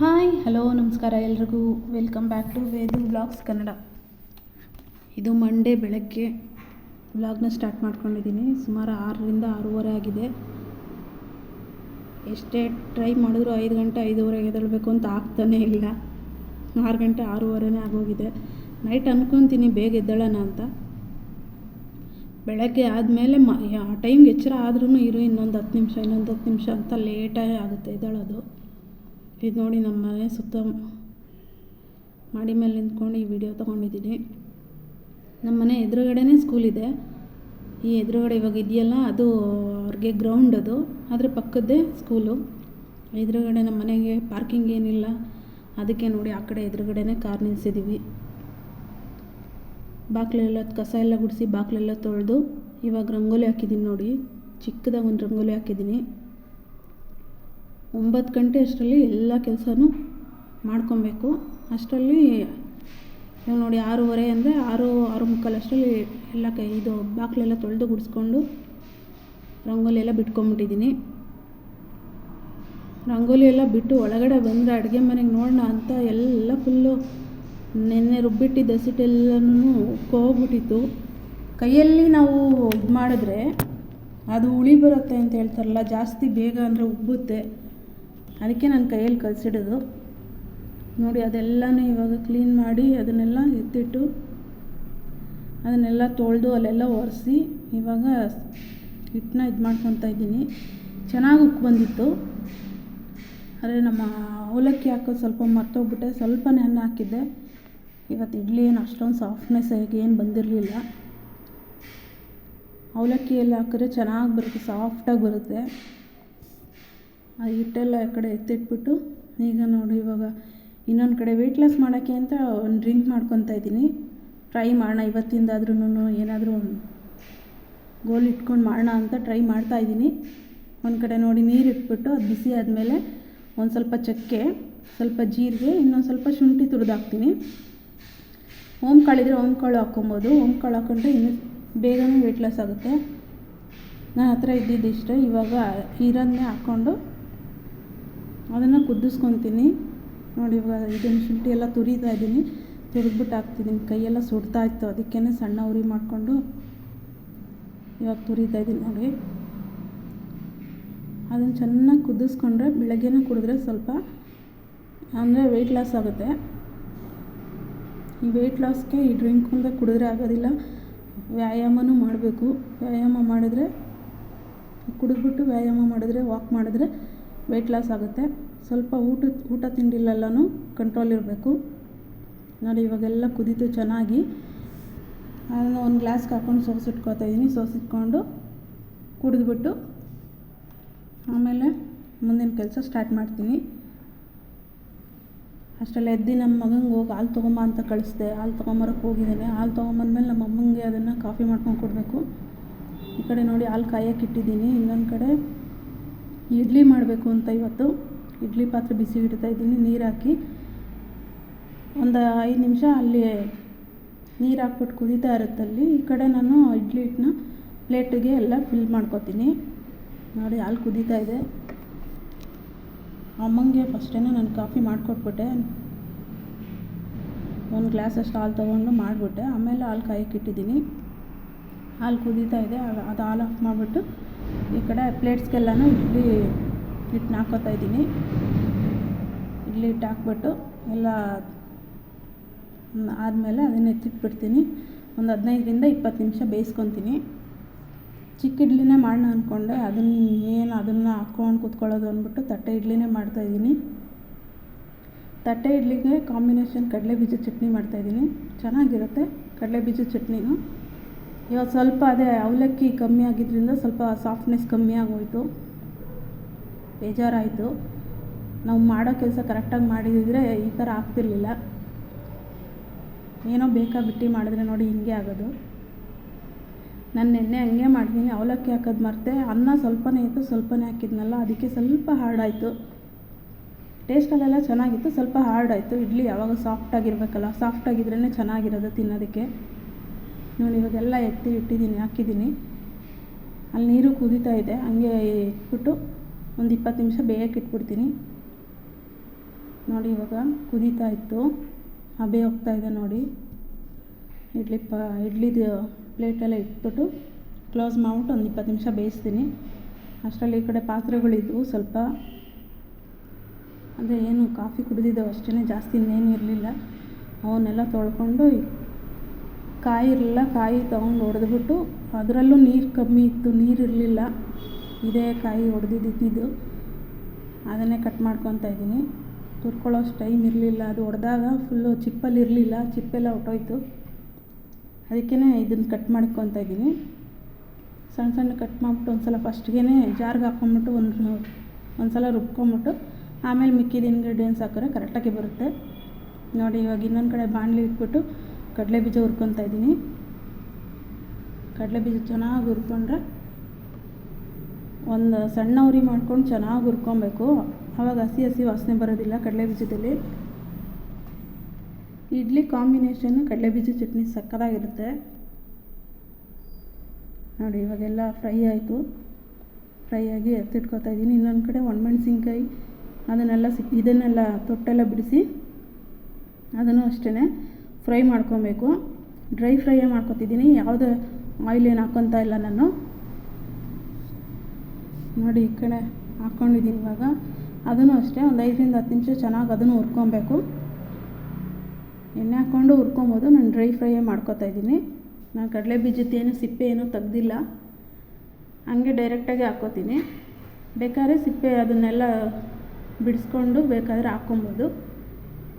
Hi, hello, ನಮಸ್ಕಾರ ಎಲ್ರಿಗೂ. Welcome back to Vedu vlogs Kannada ಇದು ಮಂಡೇ ಬೆಳಗ್ಗೆ ವ್ಲಾಗ್ನ ಸ್ಟಾರ್ಟ್ ಮಾಡ್ಕೊಂಡಿದ್ದೀನಿ. ಸುಮಾರು ಆರರಿಂದ ಆರೂವರೆ ಆಗಿದೆ. ಎಷ್ಟೇ ಟ್ರೈ ಮಾಡಿದ್ರು ಐದು ಗಂಟೆ ಐದೂವರೆ ಎದ್ದೇಳಬೇಕು ಅಂತ ಆಗ್ತಾನೇ ಇಲ್ಲ. ಆರು ಗಂಟೆ ಆರೂವರೆನೇ ಆಗೋಗಿದೆ. ನೈಟ್ ಅಂದ್ಕೊತೀನಿ ಬೇಗ ಎದ್ದೇಳೋಣ ಅಂತ. ಬೆಳಗ್ಗೆ ಆದಮೇಲೆ ಮ, ಆ ಟೈಮ್ಗೆ ಎಚ್ಚರ ಆದ್ರೂ ಇರು, ಇನ್ನೊಂದು ಹತ್ತು ನಿಮಿಷ, ಇನ್ನೊಂದು ಹತ್ತು ನಿಮಿಷ ಅಂತ ಲೇಟಾಗಿ ಆಗುತ್ತೆ ಎದ್ದೇಳೋದು. ಇದು ನೋಡಿ ನಮ್ಮ ಮನೆ ಸುತ್ತ ಮಾಡಿ ಮೇಲೆ ನಿಂತ್ಕೊಂಡು ಈ ವಿಡಿಯೋ ತೊಗೊಂಡಿದ್ದೀನಿ. ನಮ್ಮ ಮನೆ ಎದುರುಗಡೆನೇ ಸ್ಕೂಲ್ ಇದೆ. ಈ ಎದುರುಗಡೆ ಇವಾಗ ಇದೆಯಲ್ಲ, ಅದು ಅವ್ರಿಗೆ ಗ್ರೌಂಡ್ ಅದು. ಅದ್ರ ಪಕ್ಕದ್ದೇ ಸ್ಕೂಲು ಎದುರುಗಡೆ ನಮ್ಮ ಮನೆಗೆ ಪಾರ್ಕಿಂಗ್ ಏನಿಲ್ಲ. ಅದಕ್ಕೆ ನೋಡಿ ಆ ಕಡೆ ಎದುರುಗಡೆನೇ ಕಾರ್ ನಿಲ್ಲಿಸಿದ್ದೀವಿ ಬಾಗಿಲೆಲ್ಲ ಕಸ ಎಲ್ಲ ಗುಡಿಸಿ ಬಾಗಿಲೆಲ್ಲ ತೊಳೆದು ಇವಾಗ ರಂಗೋಲಿ ಹಾಕಿದ್ದೀನಿ ನೋಡಿ. ಚಿಕ್ಕದಾಗಿ ಒಂದು ರಂಗೋಲಿ ಹಾಕಿದ್ದೀನಿ ಒಂಬತ್ತು ಗಂಟೆ ಅಷ್ಟರಲ್ಲಿ ಎಲ್ಲ ಕೆಲಸನೂ ಮಾಡ್ಕೊಬೇಕು. ಅಷ್ಟರಲ್ಲಿ ನೋಡಿ ಆರೂವರೆ ಅಂದರೆ ಆರು ಆರು ಮುಕ್ಕಾಲು ಅಷ್ಟರಲ್ಲಿ ಎಲ್ಲ ಕೈ ಇದು ಬಾಕ್ಲೆಲ್ಲ ತೊಳೆದು ಗುಡಿಸ್ಕೊಂಡು ರಂಗೋಲಿ ಎಲ್ಲ ಬಿಟ್ಕೊಂಬಿಟ್ಟಿದ್ದೀನಿ. ರಂಗೋಲಿ ಎಲ್ಲ ಬಿಟ್ಟು ಒಳಗಡೆ ಬಂದರೆ ಅಡುಗೆ ಮನೆಗೆ ನೋಡೋಣ ಅಂತ ಎಲ್ಲ ಫುಲ್ಲು ನೆನ್ನೆ ರುಬ್ಬಿಟ್ಟಿದ್ದ ಹಸಿಟ್ಟೆಲ್ಲನೂ ಉಕ್ಕೋಗ್ಬಿಟ್ಟಿತ್ತು. ಕೈಯಲ್ಲಿ ನಾವು ಇದು ಮಾಡಿದ್ರೆ ಅದು ಉಳಿ ಬರುತ್ತೆ ಅಂತ ಹೇಳ್ತಾರಲ್ಲ, ಜಾಸ್ತಿ ಬೇಗ ಅಂದರೆ ಉಬ್ಬುತ್ತೆ. ಅದಕ್ಕೆ ನಾನು ಕೈಯಲ್ಲಿ ಕಲಸಿಡೋದು. ನೋಡಿ, ಅದೆಲ್ಲನೂ ಇವಾಗ ಕ್ಲೀನ್ ಮಾಡಿ ಅದನ್ನೆಲ್ಲ ಎತ್ತಿಟ್ಟು ಅದನ್ನೆಲ್ಲ ತೊಳೆದು ಅಲ್ಲೆಲ್ಲ ಒರೆಸಿ ಇವಾಗ ಹಿಟ್ಟನ್ನ ಇದು ಮಾಡ್ಕೊತಾ ಇದ್ದೀನಿ. ಚೆನ್ನಾಗಿ ಉಪ್ಪು ಬಂದಿತ್ತು. ಆದರೆ ನಮ್ಮ ಅವಲಕ್ಕಿ ಹಾಕೋದು ಸ್ವಲ್ಪ ಮರ್ತೋಗ್ಬಿಟ್ಟೆ. ಸ್ವಲ್ಪ ನೆನ್ನ ಹಾಕಿದ್ದೆ. ಇವತ್ತು ಇಡ್ಲಿ ಏನು ಅಷ್ಟೊಂದು ಸಾಫ್ಟ್ನೆಸ್ ಆಗಿ ಏನು ಬಂದಿರಲಿಲ್ಲ. ಅವಲಕ್ಕಿ ಎಲ್ಲ ಹಾಕಿದ್ರೆ ಚೆನ್ನಾಗಿ ಬರುತ್ತೆ ಸಾಫ್ಟಾಗಿ ಬರುತ್ತೆ. ಆ ಹಿಟ್ಟೆಲ್ಲ ಆ ಕಡೆ ಎತ್ತಿಟ್ಬಿಟ್ಟು, ಈಗ ನೋಡಿ ಇವಾಗ ಇನ್ನೊಂದು ಕಡೆ ವೆಯ್ಟ್ ಲಾಸ್ ಮಾಡೋಕ್ಕೆ ಅಂತ ಒಂದು ಡ್ರಿಂಕ್ ಮಾಡ್ಕೊತಾ ಇದ್ದೀನಿ. ಟ್ರೈ ಮಾಡೋಣ ಇವತ್ತಿಂದಾದ್ರೂ ಏನಾದರೂ ಗೋಲ್ ಇಟ್ಕೊಂಡು ಮಾಡೋಣ ಅಂತ ಟ್ರೈ ಮಾಡ್ತಾ ಇದ್ದೀನಿ. ಒಂದು ಕಡೆ ನೋಡಿ ನೀರು ಇಟ್ಬಿಟ್ಟು, ಅದು ಬಿಸಿ ಆದಮೇಲೆ ಒಂದು ಸ್ವಲ್ಪ ಚಕ್ಕೆ, ಸ್ವಲ್ಪ ಜೀರಿಗೆ, ಇನ್ನೊಂದು ಸ್ವಲ್ಪ ಶುಂಠಿ ತುರಿದಾಕ್ತೀನಿ ಓಮ್ ಕಾಳಿದ್ರೆ ಓಮ್ ಕಾಳು ಹಾಕ್ಕೊಬೋದು. ಓಮ್ ಕಾಳು ಹಾಕ್ಕೊಂಡ್ರೆ ಇನ್ನೂ ಬೇಗನೆ ವೆಯ್ಟ್ ಲಾಸ್ ಆಗುತ್ತೆ. ನನ್ನ ಹತ್ರ ಇದ್ದಿದ್ದು ಇಷ್ಟ ಇವಾಗ ಇರೋದನ್ನೇ ಹಾಕ್ಕೊಂಡು ಅದನ್ನು ಕುದಿಸ್ಕೊತೀನಿ. ನೋಡಿ ಇವಾಗ ಇದನ್ನು ಶುಂಠಿ ಎಲ್ಲ ತುರಿತಾ ಇದ್ದೀನಿ. ತುರಿದ್ಬಿಟ್ಟು ಹಾಕ್ತಿದ್ದೀನಿ. ಕೈಯೆಲ್ಲ ಸುಡ್ತಾ ಇತ್ತು. ಅದಕ್ಕೇ ಸಣ್ಣ ಉರಿ ಮಾಡಿಕೊಂಡು ಇವಾಗ ತುರಿತಾ ಇದ್ದೀನಿ ನೋಡಿ. ಅದನ್ನು ಚೆನ್ನಾಗಿ ಕುದಿಸ್ಕೊಂಡ್ರೆ ಬೆಳಗ್ಗೆನೇ ಕುಡಿದ್ರೆ ಸ್ವಲ್ಪ ಅಂದರೆ ವೆಯ್ಟ್ ಲಾಸ್ ಆಗುತ್ತೆ. ಈ ವೆಯ್ಟ್ ಲಾಸ್ಗೆ ಈ ಡ್ರಿಂಕ್ ಮುಂದೆ ಕುಡಿದ್ರೆ ಆಗೋದಿಲ್ಲ. ವ್ಯಾಯಾಮನೂ ಮಾಡಬೇಕು. ವ್ಯಾಯಾಮ ಮಾಡಿದ್ರೆ ಕುಡಿದ್ಬಿಟ್ಟು ವ್ಯಾಯಾಮ ಮಾಡಿದ್ರೆ ವಾಕ್ ಮಾಡಿದ್ರೆ ವೆಯ್ಟ್ ಲಾಸ್ ಆಗುತ್ತೆ. ಸ್ವಲ್ಪ ಊಟ ಊಟ ತಿಂಡಿಲೆಲ್ಲನೂ ಕಂಟ್ರೋಲ್ ಇರಬೇಕು. ನೋಡಿ, ಇವಾಗೆಲ್ಲ ಕುದೀತು ಚೆನ್ನಾಗಿ. ಅದನ್ನು ಒಂದು ಗ್ಲಾಸ್ಗೆ ಹಾಕ್ಕೊಂಡು ಸೋಸಿಟ್ಕೊತಾ ಇದ್ದೀನಿ ಸೋಸಿಟ್ಕೊಂಡು ಕುಡಿದ್ಬಿಟ್ಟು ಆಮೇಲೆ ಮುಂದಿನ ಕೆಲಸ ಸ್ಟಾರ್ಟ್ ಮಾಡ್ತೀನಿ. ಅಷ್ಟೆಲ್ಲ ಎದ್ದು ನಮ್ಮ ಮಗಂಗೆ ಹೋಗಿ ಹಾಲು ತೊಗೊಂಬ ಅಂತ ಕಳಿಸ್ದೆ. ಹಾಲು ತೊಗೊಂಬರಕ್ಕೆ ಹೋಗಿದ್ದೇನೆ. ಹಾಲು ತೊಗೊಂಬಂದ್ಮೇಲೆ ನಮ್ಮ ಅಮ್ಮಂಗೆ ಅದನ್ನು ಕಾಫಿ ಮಾಡ್ಕೊಂಡು ಕೊಡಬೇಕು. ಈ ಕಡೆ ನೋಡಿ ಹಾಲು ಕಾಯಕ್ಕೆ ಇಟ್ಟಿದ್ದೀನಿ. ಇನ್ನೊಂದು ಕಡೆ ಇಡ್ಲಿ ಮಾಡಬೇಕು ಅಂತ ಇವತ್ತು. ಇಡ್ಲಿ ಪಾತ್ರೆ ಬಿಸಿ ಇಡ್ತಾ ಇದ್ದೀನಿ. ನೀರು ಹಾಕಿ ಒಂದು ಐದು ನಿಮಿಷ ಅಲ್ಲಿ ನೀರು ಹಾಕ್ಬಿಟ್ಟು ಕುದೀತಾ ಇರುತ್ತಲ್ಲಿ. ಈ ಕಡೆ ನಾನು ಇಡ್ಲಿ ಹಿಟ್ಟನ್ನ ಪ್ಲೇಟಿಗೆ ಎಲ್ಲ ಫಿಲ್ ಮಾಡ್ಕೊತೀನಿ. ನೋಡಿ, ಹಾಲು ಕುದೀತಾ ಇದೆ. ಅಮ್ಮಂಗೆ ಫಸ್ಟೇ ನಾನು ಕಾಫಿ ಮಾಡಿಕೊಟ್ಬಿಟ್ಟೆ. ಒಂದು ಗ್ಲಾಸಷ್ಟು ಹಾಲು ತೊಗೊಂಡು ಮಾಡಿಬಿಟ್ಟೆ. ಆಮೇಲೆ ಹಾಲು ಕಾಯಕ್ಕೆ ಇಟ್ಟಿದ್ದೀನಿ. ಹಾಲು ಕುದೀತಾ ಇದೆ. ಅದು ಹಾಲು ಆಫ್ ಮಾಡಿಬಿಟ್ಟು ಈ ಕಡೆ ಪ್ಲೇಟ್ಸ್ಗೆಲ್ಲನೂ ಇಡ್ಲಿ ಹಿಟ್ಟನ್ನ ಹಾಕ್ಕೋತಾ ಇದ್ದೀನಿ. ಇಡ್ಲಿ ಹಿಟ್ಟು ಹಾಕ್ಬಿಟ್ಟು ಎಲ್ಲ ಆದಮೇಲೆ ಅದನ್ನು ಎತ್ತಿಟ್ಬಿಡ್ತೀನಿ. ಒಂದು ಹದಿನೈದರಿಂದ ಇಪ್ಪತ್ತು ನಿಮಿಷ ಬೇಯಿಸ್ಕೊತೀನಿ. ಚಿಕ್ಕ ಇಡ್ಲಿನೇ ಮಾಡೋಣ ಅಂದ್ಕೊಂಡೆ ಅದನ್ನ ಏನು ಅದನ್ನು ಹಾಕ್ಕೊಂಡು ಕೂತ್ಕೊಳ್ಳೋದು ಅಂದ್ಬಿಟ್ಟು ತಟ್ಟೆ ಇಡ್ಲಿನೇ ಮಾಡ್ತಾಯಿದ್ದೀನಿ ತಟ್ಟೆ ಇಡ್ಲಿಗೆ ಕಾಂಬಿನೇಷನ್ ಕಡಲೆ ಬೀಜ ಚಟ್ನಿ ಮಾಡ್ತಾಯಿದ್ದೀನಿ ಚೆನ್ನಾಗಿರುತ್ತೆ ಕಡಲೆ ಬೀಜ ಚಟ್ನಿನೂ. ಇವಾಗ ಸ್ವಲ್ಪ ಅದೇ ಅವಲಕ್ಕಿ ಕಮ್ಮಿ ಆಗಿದ್ದರಿಂದ ಸ್ವಲ್ಪ ಸಾಫ್ಟ್ನೆಸ್ ಕಮ್ಮಿ ಆಗೋಯಿತು. ಬೇಜಾರಾಯಿತು. ನಾವು ಮಾಡೋ ಕೆಲಸ ಕರೆಕ್ಟಾಗಿ ಮಾಡಿದಿದ್ರೆ ಈ ಥರ ಆಗ್ತಿರ್ಲಿಲ್ಲ. ಏನೋ ಬೇಕಾ ಬಿಟ್ಟು ಮಾಡಿದ್ರೆ ನೋಡಿ ಹಿಂಗೆ ಆಗೋದು. ನಾನು ನೆನ್ನೆ ಹಂಗೆ ಮಾಡಿದ್ದೀನಿ ಅವಲಕ್ಕಿ ಹಾಕೋದು ಮರ್ತೆ, ಅನ್ನ ಸ್ವಲ್ಪನೇ ಇತ್ತು, ಸ್ವಲ್ಪನೇ ಹಾಕಿದ್ನಲ್ಲ, ಅದಕ್ಕೆ ಸ್ವಲ್ಪ ಹಾರ್ಡಾಯಿತು ಟೇಸ್ಟಲ್ಲೆಲ್ಲ ಚೆನ್ನಾಗಿತ್ತು, ಸ್ವಲ್ಪ ಹಾರ್ಡ್ ಆಯಿತು. ಇಡ್ಲಿ ಯಾವಾಗ ಸಾಫ್ಟಾಗಿರ್ಬೇಕಲ್ಲ ಸಾಫ್ಟಾಗಿದ್ರೇ ಚೆನ್ನಾಗಿರೋದು ತಿನ್ನೋದಕ್ಕೆ. ನೋಡಿ, ಇವಾಗೆಲ್ಲ ಎತ್ತಿ ಇಟ್ಟಿದ್ದೀನಿ, ಹಾಕಿದ್ದೀನಿ. ಅಲ್ಲಿ ನೀರು ಕುದೀತಾ ಇದೆ. ಹಂಗೆ ಇಟ್ಬಿಟ್ಟು ಒಂದು ಇಪ್ಪತ್ತು ನಿಮಿಷ ಬೇಯಕ್ಕೆ ಇಟ್ಬಿಡ್ತೀನಿ. ನೋಡಿ, ಇವಾಗ ಕುದೀತಾ ಇತ್ತು. ಹಬೆ ಹೋಗ್ತಾ ಇದೆ ನೋಡಿ. ಇಡ್ಲಿ ಪ ಇಡ್ಲಿದು ಪ್ಲೇಟೆಲ್ಲ ಇಟ್ಬಿಟ್ಟು ಕ್ಲೋಸ್ ಮಾಡಿಬಿಟ್ಟು ಒಂದು ಇಪ್ಪತ್ತು ನಿಮಿಷ ಬೇಯಿಸ್ತೀನಿ. ಅಷ್ಟರಲ್ಲಿ ಈ ಕಡೆ ಪಾತ್ರೆಗಳಿದ್ವು ಸ್ವಲ್ಪ. ಅಂದರೆ ಏನು ಕಾಫಿ ಕುಡಿದಿದ್ದವು ಅಷ್ಟೇ ಜಾಸ್ತಿ ಇನ್ನೇನು ಇರಲಿಲ್ಲ. ಅವನ್ನೆಲ್ಲ ತೊಳ್ಕೊಂಡು ಕಾಯಿ ಇರಲಿಲ್ಲ ಕಾಯಿ ತೊಗೊಂಡು ಹೊಡೆದ್ಬಿಟ್ಟು ಅದರಲ್ಲೂ ನೀರು ಕಮ್ಮಿ ಇತ್ತು, ನೀರು ಇರಲಿಲ್ಲ. ಇದೇ ಕಾಯಿ ಹೊಡೆದಿದ್ದಿದ್ದು ಅದನ್ನೇ ಕಟ್ ಮಾಡ್ಕೊತಾ ಇದ್ದೀನಿ. ತುರ್ಕೊಳ್ಳೋಷ್ಟು ಟೈಮ್ ಇರಲಿಲ್ಲ. ಅದು ಹೊಡೆದಾಗ ಫುಲ್ಲು ಚಿಪ್ಪಲ್ಲಿ ಇರಲಿಲ್ಲ. ಚಿಪ್ಪೆಲ್ಲ ಹೊಟ್ಟೋಯ್ತು ಅದಕ್ಕೇ ಇದನ್ನು ಕಟ್ ಮಾಡ್ಕೊತಾ ಇದ್ದೀನಿ. ಸಣ್ಣ ಸಣ್ಣ ಕಟ್ ಮಾಡಿಬಿಟ್ಟು ಒಂದು ಸಲ ಫಸ್ಟ್ಗೆ ಜಾರ್ಗೆ ಹಾಕ್ಕೊಂಬಿಟ್ಟು ಒಂದು ಒಂದು ಸಲ ರುಬ್ಕೊಂಬಿಟ್ಟು ಆಮೇಲೆ ಮಿಕ್ಕಿದ ಇಂಗ್ರೀಡಿಯೆಂಟ್ಸ್ ಹಾಕಿದ್ರೆ ಕರೆಕ್ಟಾಗಿ ಬರುತ್ತೆ. ನೋಡಿ ಇವಾಗ ಇನ್ನೊಂದು ಕಡೆ ಬಾಣಲಿ ಇಟ್ಬಿಟ್ಟು ಕಡಲೆ ಬೀಜ ಹುರ್ಕೊತಾ ಇದ್ದೀನಿ. ಕಡಲೆ ಬೀಜ ಚೆನ್ನಾಗಿ ಹುರ್ಕೊಂಡ್ರೆ ಒಂದು ಸಣ್ಣ ಉರಿ ಮಾಡ್ಕೊಂಡು ಚೆನ್ನಾಗಿ ಹುರ್ಕೊಬೇಕು. ಆವಾಗ ಹಸಿ ಹಸಿ ವಾಸನೆ ಬರೋದಿಲ್ಲ ಕಡಲೆ ಬೀಜದಲ್ಲಿ. ಇಡ್ಲಿ ಕಾಂಬಿನೇಷನ್ನು ಕಡಲೆ ಬೀಜ ಚಟ್ನಿ ಸಕ್ಕದಾಗಿರುತ್ತೆ. ನೋಡಿ, ಇವಾಗೆಲ್ಲ ಫ್ರೈ ಆಯಿತು. ಫ್ರೈ ಆಗಿ ಎತ್ತಿಟ್ಕೊತಾ ಇದ್ದೀನಿ. ಇನ್ನೊಂದು ಕಡೆ ಒಣಮೆಣ್ಸಿನ್ಕಾಯಿ, ಅದನ್ನೆಲ್ಲ ಸಿಕ್ ಇದನ್ನೆಲ್ಲ ತೊಟ್ಟೆಲ್ಲ ಬಿಡಿಸಿ ಅದನ್ನು ಅಷ್ಟೇ ಫ್ರೈ ಮಾಡ್ಕೊಬೇಕು. ಡ್ರೈ ಫ್ರೈಯೇ ಮಾಡ್ಕೊತಿದ್ದೀನಿ. ಯಾವುದೇ ಆಯಿಲ್ ಏನು ಹಾಕ್ಕೊತಾ ಇಲ್ಲ ನಾನು. ನೋಡಿ ಈ ಕಡೆ ಹಾಕ್ಕೊಂಡಿದ್ದೀನಿ ಇವಾಗ. ಅದನ್ನು ಅಷ್ಟೇ ಒಂದು ಐದರಿಂದ ಹತ್ತು ನಿಮಿಷ ಚೆನ್ನಾಗಿ ಅದನ್ನು ಹುರ್ಕೊಬೇಕು. ಎಣ್ಣೆ ಹಾಕ್ಕೊಂಡು ಹುರ್ಕೊಬೋದು. ನಾನು ಡ್ರೈ ಫ್ರೈಯೇ ಮಾಡ್ಕೊತಾ ಇದ್ದೀನಿ. ನಾನು ಕಡಲೆ ಬೀಜದ ಏನು, ಸಿಪ್ಪೆ ಏನು ತೆಗ್ದಿಲ್ಲ. ಹಂಗೆ ಡೈರೆಕ್ಟಾಗಿ ಹಾಕ್ಕೋತೀನಿ ಬೇಕಾದ್ರೆ ಸಿಪ್ಪೆ ಅದನ್ನೆಲ್ಲ ಬಿಡಿಸ್ಕೊಂಡು ಬೇಕಾದರೆ ಹಾಕ್ಕೊಬೋದು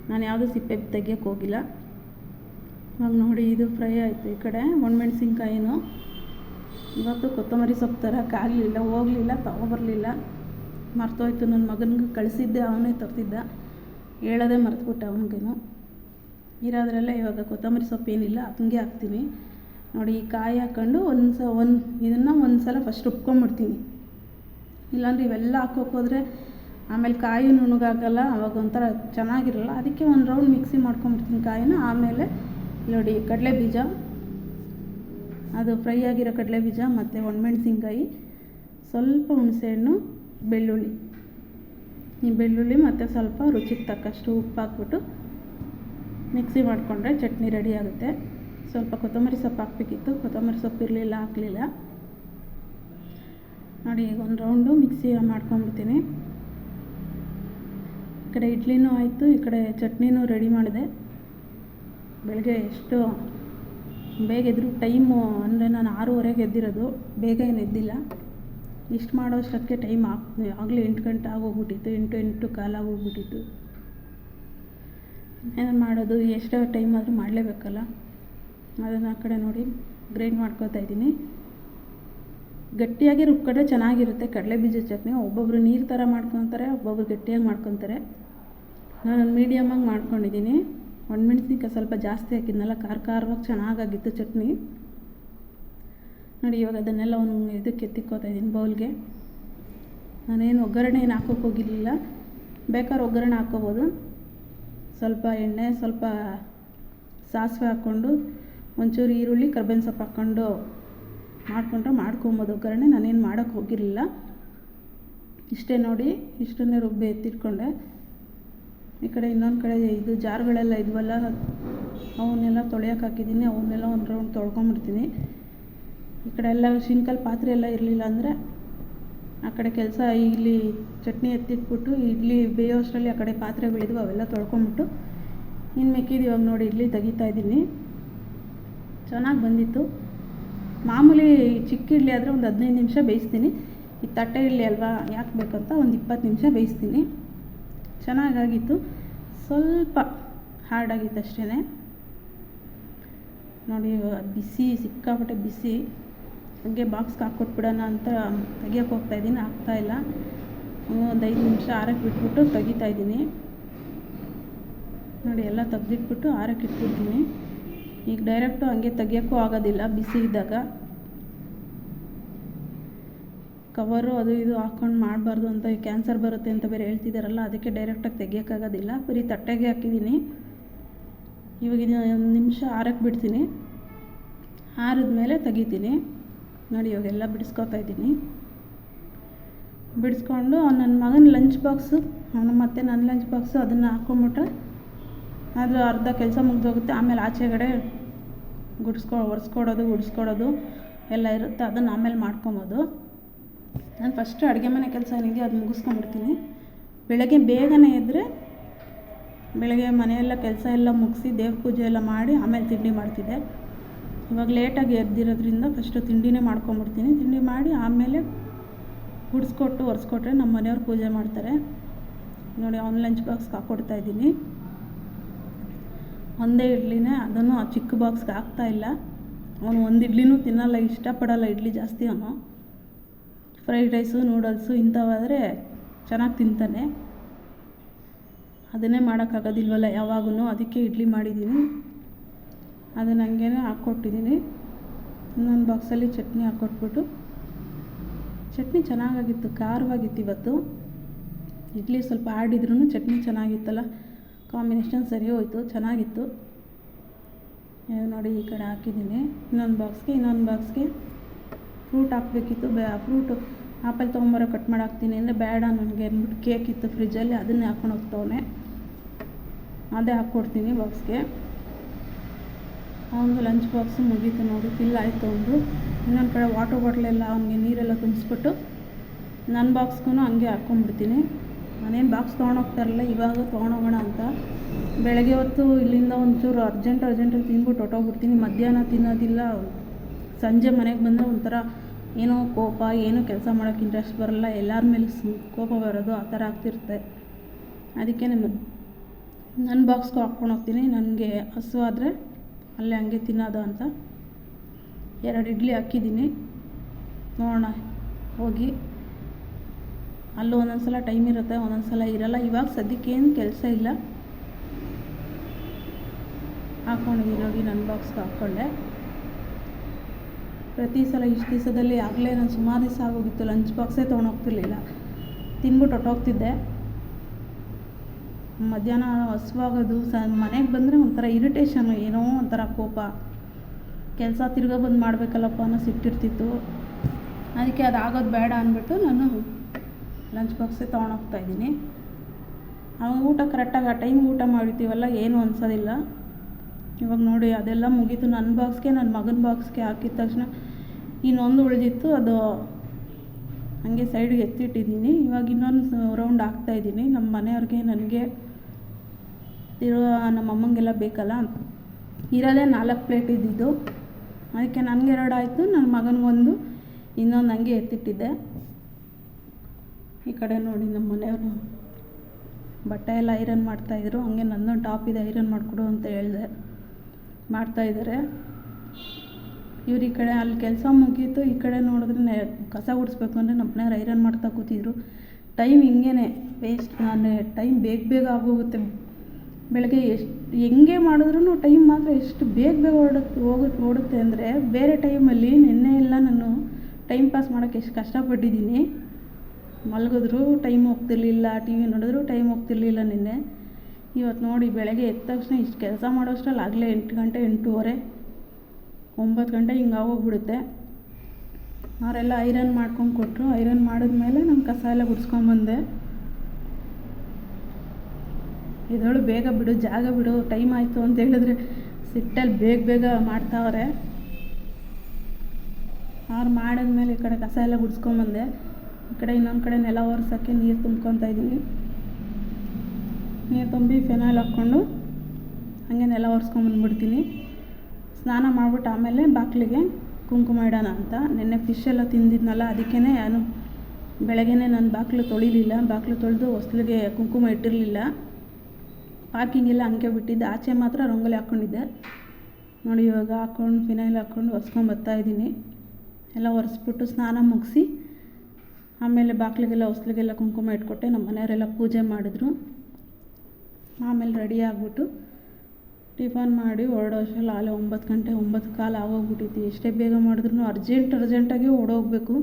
ನಾನು ಯಾವುದೂ ಸಿಪ್ಪೆ ತೆಗಿಯೋಕ್ಕೆ ಹೋಗಿಲ್ಲ. ಇವಾಗ ನೋಡಿ, ಇದು ಫ್ರೈ ಆಯಿತು ಈ ಕಡೆ. ಒಣಮೆಣ್ಸಿನ್ಕಾಯಿನೂ. ಇವತ್ತು ಕೊತ್ತಂಬರಿ ಸೊಪ್ಪು ತರೋಕ್ಕಾಗಲಿಲ್ಲ ಹೋಗಲಿಲ್ಲ ತೊಗೊಬರಲಿಲ್ಲ ಮರ್ತೋಯ್ತು. ನನ್ನ ಮಗನಿಗೆ ಕಳಿಸಿದ್ದೆ, ಅವನೇ ತರ್ತಿದ್ದ. ಹೇಳೋದೇ ಮರ್ತುಬಿಟ್ಟೆ ಅವನಿಗೇನು. ಇರೋದ್ರಲ್ಲೇ ಇವಾಗ ಕೊತ್ತಂಬರಿ ಸೊಪ್ಪು ಏನಿಲ್ಲ, ಹಂಗೆ ಹಾಕ್ತೀನಿ. ನೋಡಿ, ಈ ಕಾಯಿ ಹಾಕ್ಕೊಂಡು ಒಂದು ಸ ಒಂದು, ಇದನ್ನು ಒಂದು ಸಲ ಫಸ್ಟ್ ರುಬ್ಕೊಂಬಿಡ್ತೀನಿ. ಇಲ್ಲಾಂದರೆ ಇವೆಲ್ಲ ಹಾಕೋಕ್ಕೋದ್ರೆ ಆಮೇಲೆ ಕಾಯಿ ನುಣ್ಣಗಾಗಲ್ಲ ಅವಾಗ ಒಂಥರ ಚೆನ್ನಾಗಿರಲ್ಲ. ಅದಕ್ಕೆ ಒಂದು ರೌಂಡ್ ಮಿಕ್ಸಿ ಮಾಡ್ಕೊಂಬಿಡ್ತೀನಿ ಕಾಯಿನ. ಆಮೇಲೆ ನೋಡಿ, ಕಡಲೆ ಬೀಜ. ಅದು ಫ್ರೈ ಆಗಿರೋ ಕಡಲೆ ಬೀಜ ಮತ್ತು ಒಣಮೆಣಸಿನ್ಕಾಯಿ. ಸ್ವಲ್ಪ ಹುಣಸೆಹಣ್ಣು, ಬೆಳ್ಳುಳ್ಳಿ. ಈ ಬೆಳ್ಳುಳ್ಳಿ ಮತ್ತು ಸ್ವಲ್ಪ ರುಚಿಗೆ ತಕ್ಕಷ್ಟು ಉಪ್ಪು ಹಾಕ್ಬಿಟ್ಟು ಮಿಕ್ಸಿ ಮಾಡಿಕೊಂಡ್ರೆ ಚಟ್ನಿ ರೆಡಿ ಆಗುತ್ತೆ. ಸ್ವಲ್ಪ ಕೊತ್ತಂಬರಿ ಸೊಪ್ಪು ಹಾಕಬೇಕಿತ್ತು. ಕೊತ್ತಂಬರಿ ಸೊಪ್ಪು ಇರಲಿಲ್ಲ, ಹಾಕಲಿಲ್ಲ. ನೋಡಿ, ಈಗ ಒಂದು ರೌಂಡು ಮಿಕ್ಸಿ ಮಾಡ್ಕೊಂಡ್ಬಿಡ್ತೀನಿ. ಈ ಕಡೆ ಇಡ್ಲಿನೂ ಆಯಿತು, ಈ ಕಡೆ ಚಟ್ನಿನೂ ರೆಡಿ ಮಾಡಿದೆ. ಬೆಳಗ್ಗೆ ಎಷ್ಟು? ಬೇಗ ಎದ್ರು ಟೈಮು ಅಂದರೆ ನಾನು ಆರೂವರೆಗೆ ಎದ್ದಿರೋದು. ಬೇಗ ಏನು ಎದ್ದಿಲ್ಲ. ಇಷ್ಟು ಮಾಡೋಷ್ಟಕ್ಕೆ ಟೈಮ್ ಆಗ, ಆಗಲೇ ಎಂಟು ಗಂಟೆ ಆಗೋಗ್ಬಿಟ್ಟಿತ್ತು. ಎಂಟು ಎಂಟು ಕಾಲ ಆಗೋಗ್ಬಿಟ್ಟಿತ್ತು. ಏನು ಮಾಡೋದು? ಎಷ್ಟೋ ಟೈಮ್ ಆದರೂ ಮಾಡಲೇಬೇಕಲ್ಲ. ಅದನ್ನು ಆ ಕಡೆ ನೋಡಿ ಗ್ರೈಂಡ್ ಮಾಡ್ಕೋತಾ ಇದ್ದೀನಿ. ಗಟ್ಟಿಯಾಗಿ ರುಬ್ಕೊಂಡ್ರೆ ಚೆನ್ನಾಗಿರುತ್ತೆ. ಕಡಲೆ ಬೀಜ ಚಟ್ನಿ ಒಬ್ಬೊಬ್ಬರು ನೀರು ಥರ ಮಾಡ್ಕೊತಾರೆ, ಒಬ್ಬೊಬ್ರು ಗಟ್ಟಿಯಾಗಿ ಮಾಡ್ಕೊತಾರೆ. ನಾನು ಮೀಡಿಯಮಾಗಿ ಮಾಡ್ಕೊಂಡಿದ್ದೀನಿ. ಒಣಮೆಣ್ಸಿನ್ಕಾಯಿ ಸ್ವಲ್ಪ ಜಾಸ್ತಿ ಹಾಕಿದ್ನಲ್ಲ, ಖಾರ ಖಾರವಾಗಿ ಚೆನ್ನಾಗಾಗಿತ್ತು ಚಟ್ನಿ. ನೋಡಿ ಇವಾಗ ಅದನ್ನೆಲ್ಲ ಒಂದು ಇದಕ್ಕೆ ಎತ್ತಿಕ್ಕೋತಾ ಇದ್ದೀನಿ ಬೌಲ್ಗೆ. ನಾನೇನು ಒಗ್ಗರಣೆ ಏನು ಹಾಕೋಕೆ ಹೋಗಿರಲಿಲ್ಲ. ಬೇಕಾದ್ರೆ ಒಗ್ಗರಣೆ ಹಾಕ್ಕೋಬೋದು ಸ್ವಲ್ಪ ಎಣ್ಣೆ, ಸ್ವಲ್ಪ ಸಾಸಿವೆ ಹಾಕ್ಕೊಂಡು, ಒಂಚೂರು ಈರುಳ್ಳಿ, ಕರ್ಬೇವಿನ ಸೊಪ್ಪು ಹಾಕ್ಕೊಂಡು ಮಾಡಿಕೊಂಡ್ರೆ ಮಾಡ್ಕೊಬೋದು ಒಗ್ಗರಣೆ. ನಾನೇನು ಮಾಡೋಕ್ಕೆ ಹೋಗಿರಲಿಲ್ಲ. ಇಷ್ಟೇ ನೋಡಿ, ಇಷ್ಟನ್ನೇ ರುಬ್ಬಿ ಎತ್ತಿಟ್ಕೊಂಡೆ. ಈ ಕಡೆ ಇನ್ನೊಂದು ಕಡೆ ಇದು ಜಾರ್ಗಳೆಲ್ಲ ಇದ್ವಲ್ಲ, ಅವನ್ನೆಲ್ಲ ತೊಳೆಯೋಕೆ ಹಾಕಿದ್ದೀನಿ. ಅವನ್ನೆಲ್ಲ ಒಂದು ರೌಂಡ್ ತೊಳ್ಕೊಂಬಿಡ್ತೀನಿ. ಈ ಕಡೆ ಎಲ್ಲ ಸಿಂಕಲ್ ಪಾತ್ರೆ ಎಲ್ಲ ಇರಲಿಲ್ಲ ಅಂದರೆ ಆ ಕಡೆ ಕೆಲಸ ಇಲ್ಲಿ ಚಟ್ನಿ ಎತ್ತಿಟ್ಬಿಟ್ಟು, ಇಡ್ಲಿ ಬೇಯೋಷ್ಟರಲ್ಲಿ ಆ ಕಡೆ ಪಾತ್ರೆಗಳಿದ್ವು, ಅವೆಲ್ಲ ತೊಳ್ಕೊಂಬಿಟ್ಟು ಇನ್ನು ಮಿಕ್ಕಿದ್ದು ಇವಾಗ ನೋಡಿ ಇಡ್ಲಿ ತೆಗಿತಾ ಇದ್ದೀನಿ. ಚೆನ್ನಾಗಿ ಬಂದಿತ್ತು. ಮಾಮೂಲಿ ಚಿಕ್ಕ ಇಡ್ಲಿ ಆದರೆ ಒಂದು ಹದಿನೈದು ನಿಮಿಷ ಬೇಯಿಸ್ತೀನಿ. ಈ ತಟ್ಟೆ ಇಡ್ಲಿ ಅಲ್ವಾ, ಯಾಕೆ ಬೇಕಂತ ಒಂದು ಇಪ್ಪತ್ತು ನಿಮಿಷ ಬೇಯಿಸ್ತೀನಿ. ಚೆನ್ನಾಗಾಗಿತ್ತು. ಸ್ವಲ್ಪ ಹಾರ್ಡಾಗಿತ್ತು ಅಷ್ಟೇ ನೋಡಿ ಬಿಸಿ, ಸಿಕ್ಕಾಪಟ್ಟೆ ಬಿಸಿ. ಹಾಗೆ ಬಾಕ್ಸ್ಗೆ ಹಾಕ್ಕೊಟ್ಬಿಡೋಣ ಅಂತ ತೆಗಿಯೋಕೆ ಹೋಗ್ತಾಯಿದ್ದೀನಿ ಆಗ್ತಾಯಿಲ್ಲ ಒಂದು ಐದು ನಿಮಿಷ ಆರಕ್ಕೆ ಬಿಟ್ಬಿಟ್ಟು ತೆಗಿತಾ ಇದ್ದೀನಿ. ನೋಡಿ, ಎಲ್ಲ ತೆಗ್ದಿಟ್ಬಿಟ್ಟು ಆರಕ್ಕೆ ಇಟ್ಬಿಡ್ತೀನಿ. ಈಗ ಡೈರೆಕ್ಟು ಹಂಗೆ ತೆಗಿಯೋಕ್ಕೂ ಆಗೋದಿಲ್ಲ, ಬಿಸಿ ಇದ್ದಾಗ. ಕವರು ಅದು ಇದು ಹಾಕ್ಕೊಂಡು ಮಾಡಬಾರ್ದು ಅಂತ ಕ್ಯಾನ್ಸರ್ ಬರುತ್ತೆ ಅಂತ ಬೇರೆ ಹೇಳ್ತಿದ್ದಾರಲ್ಲ ಅದಕ್ಕೆ ಡೈರೆಕ್ಟಾಗಿ ತೆಗಿಯೋಕ್ಕಾಗೋದಿಲ್ಲ. ಬರೀ ತಟ್ಟೆಗೆ ಹಾಕಿದ್ದೀನಿ. ಇವಾಗ ಇದು ಒಂದು ನಿಮಿಷ ಆರಕ್ಕೆ ಬಿಡ್ತೀನಿ. ಮೇಲೆ ತೆಗಿತೀನಿ. ನೋಡಿ, ಇವಾಗೆಲ್ಲ ಬಿಡಿಸ್ಕೊತಾ ಇದ್ದೀನಿ. ಬಿಡಿಸ್ಕೊಂಡು ನನ್ನ ಮಗನ ಲಂಚ್ ಬಾಕ್ಸು ಅವನು ಮತ್ತು ನನ್ನ ಲಂಚ್ ಬಾಕ್ಸು ಅದನ್ನು ಹಾಕ್ಕೊಂಬಿಟ್ರೆ ಅದು ಅರ್ಧ ಕೆಲಸ ಮುಗಿದೋಗುತ್ತೆ. ಆಮೇಲೆ ಆಚೆಗಡೆ ಗುಡಿಸ್ಕೊ ಒರೆಸ್ಕೊಡೋದು, ಗುಡಿಸ್ಕೊಡೋದು ಎಲ್ಲ ಇರುತ್ತೆ. ಅದನ್ನು ಆಮೇಲೆ ಮಾಡ್ಕೊಬೋದು. ನಾನು ಫಸ್ಟು ಅಡುಗೆ ಮನೆ ಕೆಲಸ ಏನಿದೆ ಅದು ಮುಗಿಸ್ಕೊಂಡ್ಬಿಡ್ತೀನಿ. ಬೆಳಗ್ಗೆ ಬೇಗನೆ ಇದ್ದರೆ ಬೆಳಗ್ಗೆ ಮನೆಯೆಲ್ಲ ಕೆಲಸ ಎಲ್ಲ ಮುಗಿಸಿ ದೇವ್ರ ಪೂಜೆ ಎಲ್ಲ ಮಾಡಿ ಆಮೇಲೆ ತಿಂಡಿ ಮಾಡ್ತಿದ್ದೆ. ಇವಾಗ ಲೇಟಾಗಿ ಎದ್ದಿರೋದ್ರಿಂದ ಫಸ್ಟು ತಿಂಡಿನೇ ಮಾಡ್ಕೊಂಬಿಡ್ತೀನಿ ತಿಂಡಿ ಮಾಡಿ ಆಮೇಲೆ ಗುಡಿಸ್ಕೊಟ್ಟು ಒರೆಸ್ಕೊಟ್ರೆ ನಮ್ಮ ಮನೆಯವ್ರು ಪೂಜೆ ಮಾಡ್ತಾರೆ. ನೋಡಿ, ಅವ್ನು ಲಂಚ್ ಬಾಕ್ಸ್ಗೆ ಹಾಕ್ಕೊಡ್ತಾ ಇದ್ದೀನಿ. ಒಂದೇ ಇಡ್ಲಿನೇ, ಅದನ್ನು ಆ ಚಿಕ್ಕ ಬಾಕ್ಸ್ಗೆ ಹಾಕ್ತಾಯಿಲ್ಲ ಅವನು ಒಂದು ಇಡ್ಲಿನೂ ತಿನ್ನಲ್ಲ, ಇಷ್ಟಪಡಲ್ಲ ಇಡ್ಲಿ ಜಾಸ್ತಿ ಅವನು. ಫ್ರೈಡ್ ರೈಸು ನೂಡಲ್ಸು ಇಂಥವಾದರೆ ಚೆನ್ನಾಗಿ ತಿಂತಾನೆ. ಅದನ್ನೇ ಮಾಡೋಕ್ಕಾಗೋದಿಲ್ವಲ್ಲ ಯಾವಾಗೂ ಅದಕ್ಕೆ ಇಡ್ಲಿ ಮಾಡಿದ್ದೀನಿ ಅದನ್ನು ಹಂಗೇನೆ ಹಾಕ್ಕೊಟ್ಟಿದ್ದೀನಿ ಇನ್ನೊಂದು ಬಾಕ್ಸಲ್ಲಿ ಚಟ್ನಿ ಹಾಕ್ಕೊಟ್ಬಿಟ್ಟು. ಚಟ್ನಿ ಚೆನ್ನಾಗಾಗಿತ್ತು, ಖಾರವಾಗಿತ್ತು ಇವತ್ತು. ಇಡ್ಲಿ ಸ್ವಲ್ಪ ಆಡಿದ್ರೂ ಚಟ್ನಿ ಚೆನ್ನಾಗಿತ್ತಲ್ಲ ಕಾಂಬಿನೇಷನ್ ಸರಿ ಹೋಯಿತು, ಚೆನ್ನಾಗಿತ್ತು. ನೋಡಿ ಈ ಕಡೆ ಹಾಕಿದ್ದೀನಿ ಇನ್ನೊಂದು ಬಾಕ್ಸ್ಗೆ ಇನ್ನೊಂದು ಬಾಕ್ಸ್ಗೆ ಫ್ರೂಟ್ ಹಾಕಬೇಕಿತ್ತು. ಬೇ ಫ್ರೂಟು ಆಪಲ್ ತೊಗೊಂಬರೋ ಕಟ್ ಮಾಡಿ ಹಾಕ್ತೀನಿ ಅಂದರೆ ಬೇಡ ನನಗೆ ಅಂದ್ಬಿಟ್ಟು ಕೇಕ್ ಇತ್ತು ಫ್ರಿಜ್ಜಲ್ಲಿ, ಅದನ್ನೇ ಹಾಕ್ಕೊಂಡು ಹೋಗ್ತವನೆ. ಅದೇ ಹಾಕ್ಕೊಡ್ತೀನಿ ಬಾಕ್ಸ್ಗೆ. ಅವನಿಗೆ ಲಂಚ್ ಬಾಕ್ಸು ಮುಗೀತು ನೋಡಿ ಫಿಲ್ ಆಯಿತು ಅವನು ಇನ್ನೊಂದು ಕಡೆ ವಾಟರ್ ಬಾಟ್ಲೆಲ್ಲ ಅವನಿಗೆ ನೀರೆಲ್ಲ ತುಂಬಿಸ್ಬಿಟ್ಟು ನನ್ನ ಬಾಕ್ಸ್ಗೂ ಹಂಗೆ ಹಾಕ್ಕೊಂಡ್ಬಿಡ್ತೀನಿ. ನಾನೇನು ಬಾಕ್ಸ್ ತೊಗೊಂಡೋಗ್ತಾರಲ್ಲ ಇವಾಗ ತೊಗೊಂಡೋಗೋಣ ಅಂತ. ಬೆಳಗ್ಗೆ ಹೊತ್ತು ಇಲ್ಲಿಂದ ಒಂಚೂರು ಅರ್ಜೆಂಟ್ ಅರ್ಜೆಂಟಲ್ಲಿ ತಿಂದ್ಬಿಟ್ಟು ಹೊಟ್ಟೋಗ್ಬಿಡ್ತೀನಿ ಮಧ್ಯಾಹ್ನ ತಿನ್ನೋದಿಲ್ಲ. ಸಂಜೆ ಮನೆಗೆ ಬಂದರೆ ಒಂಥರ ಏನೋ ಕೋಪ, ಏನೂ ಕೆಲಸ ಮಾಡೋಕ್ಕೆ ಇಂಟ್ರೆಸ್ಟ್ ಬರಲ್ಲ, ಎಲ್ಲರ ಮೇಲೆ ಸು ಕೋಪ ಬರೋದು ಆ ಥರ ಆಗ್ತಿರುತ್ತೆ. ಅದಕ್ಕೆ ನಾನು ನನ್ನ ಬಾಕ್ಸ್ಗೆ ಹಾಕ್ಕೊಂಡು ಹೋಗ್ತೀನಿ. ನನಗೆ ಆದರೆ ಅಲ್ಲೇ ಹಂಗೆ ತಿನ್ನೋದು ಅಂತ. ಎರಡು ಇಡ್ಲಿ ಹಾಕಿದ್ದೀನಿ. ನೋಡೋಣ, ಹೋಗಿ. ಅಲ್ಲೂ ಒಂದೊಂದು ಸಲ ಟೈಮ್ ಇರುತ್ತೆ ಒಂದೊಂದು ಸಲ ಇರಲ್ಲ. ಇವಾಗ ಸದ್ಯಕ್ಕೆ ಏನು ಕೆಲಸ ಇಲ್ಲ. ಹಾಕ್ಕೊಂಡಿದ್ದೀನಿ ಹೋಗಿ ನನ್ನ ಬಾಕ್ಸ್ಗೆ ಹಾಕ್ಕೊಂಡೆ. ಪ್ರತಿ ಸಲ ಇಷ್ಟು ದಿವಸದಲ್ಲಿ ಆಗಲೇ ನಾನು ಸುಮಾರು ದಿವಸ ಆಗೋಗಿತ್ತು ಲಂಚ್ ಬಾಕ್ಸೇ ತೊಗೊಂಡೋಗ್ತಿರ್ಲಿಲ್ಲ ತಿಂದ್ಬಿಟ್ಟು ಹೊಟ್ಟೋಗ್ತಿದ್ದೆ ಮಧ್ಯಾಹ್ನ ಹಸುವಾಗೋದು, ಸ, ಮನೆಗೆ ಬಂದರೆ ಒಂಥರ ಇರಿಟೇಷನು ಏನೋ ಒಂಥರ ಕೋಪ. ಕೆಲಸ ತಿರ್ಗೋ ಬಂದು ಮಾಡಬೇಕಲ್ಲಪ್ಪ ಅನ್ನೋ ಸಿಟ್ಟಿರ್ತಿತ್ತು ಅದಕ್ಕೆ ಅದು ಆಗೋದು ಬೇಡ ಅಂದ್ಬಿಟ್ಟು ನಾನು ಲಂಚ್ ಬಾಕ್ಸೇ ತೊಗೊಂಡೋಗ್ತಾಯಿದ್ದೀನಿ ಅವಾಗ ಊಟ ಕರೆಕ್ಟಾಗಿ ಆ ಟೈಮ್ ಊಟ ಮಾಡಿರ್ತೀವಲ್ಲ, ಏನು ಅನ್ಸೋದಿಲ್ಲ. ಇವಾಗ ನೋಡಿ, ಅದೆಲ್ಲ ಮುಗೀತು. ನನ್ನ ಬಾಕ್ಸ್ಗೆ ನನ್ನ ಮಗನ ಬಾಕ್ಸ್ಗೆ ಹಾಕಿದ ತಕ್ಷಣ ಇನ್ನೊಂದು ಉಳಿದಿತ್ತು, ಅದು ಹಾಗೆ ಸೈಡ್ಗೆ ಎತ್ತಿಟ್ಟಿದ್ದೀನಿ. ಇವಾಗ ಇನ್ನೊಂದು ರೌಂಡ್ ಹಾಕ್ತಾಯಿದ್ದೀನಿ ನಮ್ಮ ಮನೆಯವ್ರಿಗೆ, ನನಗೆ ಇರೋ ನಮ್ಮ ಅಮ್ಮಂಗೆಲ್ಲ ಬೇಕಲ್ಲ? ಇರೋದೇ ನಾಲ್ಕು ಪ್ಲೇಟ್ ಇದ್ದಿದ್ದು. ಅದಕ್ಕೆ ನನಗೆ ಎರಡು ಆಯಿತು ನನ್ನ ಮಗನಿಗೊಂದು ಇನ್ನೊಂದು ಹಂಗೆ ಎತ್ತಿಟ್ಟಿದ್ದೆ. ಈ ಕಡೆ ನೋಡಿ ನಮ್ಮ ಮನೆಯವರು. ಬಟ್ಟೆ ಎಲ್ಲ ಐರನ್ ಮಾಡ್ತಾಯಿದ್ರು ಹಂಗೆ ನನ್ನೊಂದು ಟಾಪ್ ಇದೆ ಐರನ್ ಮಾಡಿಕೊಡು ಅಂತ ಹೇಳಿದೆ. ಮಾಡ್ತಾಯಿದ್ದಾರೆ ಇವ್ರು ಈ ಕಡೆ ಅಲ್ಲಿ ಕೆಲಸ ಮುಗೀತು, ಈ ಕಡೆ ನೋಡಿದ್ರೆ ಕಸ ಗುಡಿಸ್ಬೇಕು ಅಂದರೆ ನಮ್ಮ ಮನೆಯವ್ರು ಐರನ್ ಮಾಡ್ತಾ ಕೂತಿದ್ರು. ಟೈಮ್ ಹಿಂಗೇ ವೇಸ್ಟ್ ನಾನು ಟೈಮ್ ಬೇಗ ಬೇಗ ಆಗೋಗುತ್ತೆ. ಬೆಳಗ್ಗೆ ಎಷ್ಟು, ಹೆಂಗೆ ಮಾಡಿದ್ರೂ ಟೈಮ್ ಮಾತ್ರ ಎಷ್ಟು ಬೇಗ ಬೇಗ ಓಡುತ್ತೆ ಹೋಗ ಓಡುತ್ತೆ ಅಂದರೆ ಬೇರೆ ಟೈಮಲ್ಲಿ ನಿನ್ನೆ ಎಲ್ಲ ನಾನು ಟೈಮ್ ಪಾಸ್ ಮಾಡೋಕ್ಕೆ ಎಷ್ಟು ಕಷ್ಟಪಟ್ಟಿದ್ದೀನಿ. ಮಲಗಿದ್ರು ಟೈಮ್ ಹೋಗ್ತಿರ್ಲಿಲ್ಲ ಟಿ ವಿ ನೋಡಿದ್ರು ಟೈಮ್ ಹೋಗ್ತಿರ್ಲಿಲ್ಲ ನಿನ್ನೆ. ಇವತ್ತು ನೋಡಿ ಬೆಳಗ್ಗೆ ಎದ್ದ ತಕ್ಷಣ ಇಷ್ಟು ಕೆಲಸ ಮಾಡೋಷ್ಟರಲ್ಲಿ ಆಗಲೇ ಎಂಟು ಗಂಟೆ ಎಂಟೂವರೆ. ಒಂಬತ್ತು ಗಂಟೆ ಹಿಂಗೆ ಆಗೋಗ್ಬಿಡುತ್ತೆ. ಅವರೆಲ್ಲ ಐರನ್ ಮಾಡ್ಕೊಂಡು ಕೊಟ್ಟರು ಐರನ್ ಮಾಡಿದ್ಮೇಲೆ ನಾನು ಕಸ ಎಲ್ಲ ಗುಡಿಸ್ಕೊಂಬಂದೆ ಇದಳು ಬೇಗ ಬಿಡು, ಜಾಗ ಬಿಡು, ಟೈಮ್ ಆಯಿತು ಅಂತ ಹೇಳಿದ್ರೆ ಸಿಟ್ಟಲ್ಲಿ ಬೇಗ ಬೇಗ ಮಾಡ್ತಾವ್ರೆ. ಅವ್ರು ಮಾಡಿದ್ಮೇಲೆ ಈ ಕಡೆ ಕಸ ಎಲ್ಲ ಗುಡಿಸ್ಕೊಂಬಂದೆ ಈ ಕಡೆ ಇನ್ನೊಂದು ಕಡೆ ನೆಲ ಒರೆಸೋಕ್ಕೆ ನೀರು ತುಂಬ್ಕೊತಾ ಇದ್ದೀನಿ. ನೀರು ತುಂಬಿ ಫೆನಾಯ್ಲ್ ಹಾಕ್ಕೊಂಡು ಹಾಗೆ ನೆಲ ಒರೆಸ್ಕೊಂಬಂದ್ಬಿಡ್ತೀನಿ ಸ್ನಾನ ಮಾಡಿಬಿಟ್ಟು ಆಮೇಲೆ ಬಾಕ್ಲಿಗೆ ಕುಂಕುಮ ಇಡೋಣ ಅಂತ. ನಿನ್ನೆ ಫಿಶ್ ಎಲ್ಲ ತಿಂದಿದ್ನಲ್ಲ ಅದಕ್ಕೇ ನಾನು ಬೆಳಗ್ಗೆ ನಾನು ಬಾಗಿಲು ತೊಳಿಲಿಲ್ಲ. ಬಾಗಿಲು ತೊಳೆದು ಹೊಸ್ಲಿಗೆ ಕುಂಕುಮ ಇಟ್ಟಿರಲಿಲ್ಲ. ಪಾರ್ಕಿಂಗೆಲ್ಲ ಹಂಗೆ ಬಿಟ್ಟಿದ್ದೆ. ಆಚೆ ಮಾತ್ರ ರಂಗೋಲಿ ಹಾಕ್ಕೊಂಡಿದ್ದೆ. ನೋಡಿ ಇವಾಗ ಹಾಕ್ಕೊಂಡು, ಫಿನೈಲ್ ಹಾಕ್ಕೊಂಡು ಒರೆಸ್ಕೊಂಡು ಬರ್ತಾಯಿದ್ದೀನಿ ಎಲ್ಲ ಒರೆಸ್ಬಿಟ್ಟು ಸ್ನಾನ ಮುಗಿಸಿ, ಆಮೇಲೆ ಬಾಗಿಲಿಗೆಲ್ಲ ಹೊಸ್ಲಿಗೆಲ್ಲ ಕುಂಕುಮ ಇಟ್ಕೊಟ್ಟೆ. ನಮ್ಮ ಮನೆಯವರೆಲ್ಲ ಪೂಜೆ ಮಾಡಿದ್ರು. ಆಮೇಲೆ ರೆಡಿ ಆಗಿಬಿಟ್ಟು ಟಿಫನ್ ಮಾಡಿ ಹೊರಡೋ ಅಷ್ಟರಲ್ಲಿ ಆಲೆ ಒಂಬತ್ತು ಗಂಟೆ, ಒಂಬತ್ತು ಕಾಲು ಆಗೋಗ್ಬಿಟ್ಟಿತ್ತು. ಎಷ್ಟೇ ಬೇಗ ಮಾಡಿದ್ರು ಅರ್ಜೆಂಟ್, ಅರ್ಜೆಂಟಾಗಿ ಓಡೋಗಬೇಕು.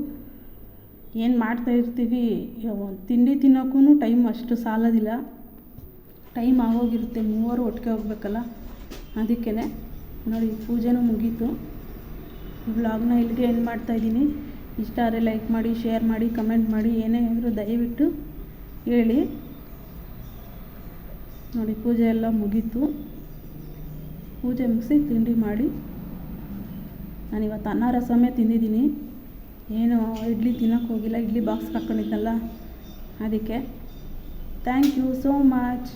ಏನು ಮಾಡ್ತಾ ಇರ್ತೀವಿ? ತಿಂಡಿ ತಿನ್ನೋಕ್ಕೂ ಟೈಮ್ ಅಷ್ಟು ಸಾಲೋದಿಲ್ಲ. ಟೈಮ್ ಆಗೋಗಿರುತ್ತೆ, ಮೂವರು ಒಟ್ಟಿಗೆ ಹೋಗ್ಬೇಕಲ್ಲ? ಅದಕ್ಕೇ ನೋಡಿ, ಪೂಜೆನೂ ಮುಗೀತು. ವ್ಲಾಗ್ನ ಇಲ್ಲಿಗೆ ಏನು ಮಾಡ್ತಾಯಿದ್ದೀನಿ ಇಷ್ಟ ಆದರೆ ಲೈಕ್ ಮಾಡಿ, ಶೇರ್ ಮಾಡಿ, ಕಮೆಂಟ್ ಮಾಡಿ, ಏನೇ ಆದರೂ ದಯವಿಟ್ಟು ಹೇಳಿ. ನೋಡಿ, ಪೂಜೆ ಎಲ್ಲ ಮುಗೀತು. ಪೂಜೆ ಮುಗಿಸಿ ತಿಂಡಿ ಮಾಡಿ. ನಾನಿವತ್ತು ಅನ್ನ ರಸಮೇ ತಿಂದಿದ್ದೀನಿ. ಏನು ಇಡ್ಲಿ ತಿನ್ನೋಕ್ಕೆ ಹೋಗಿಲ್ಲ, ಇಡ್ಲಿ ಬಾಕ್ಸ್ಗೆ ಹಾಕ್ಕೊಂಡಿದ್ದಲ್ಲ ಅದಕ್ಕೆ. Thank you so much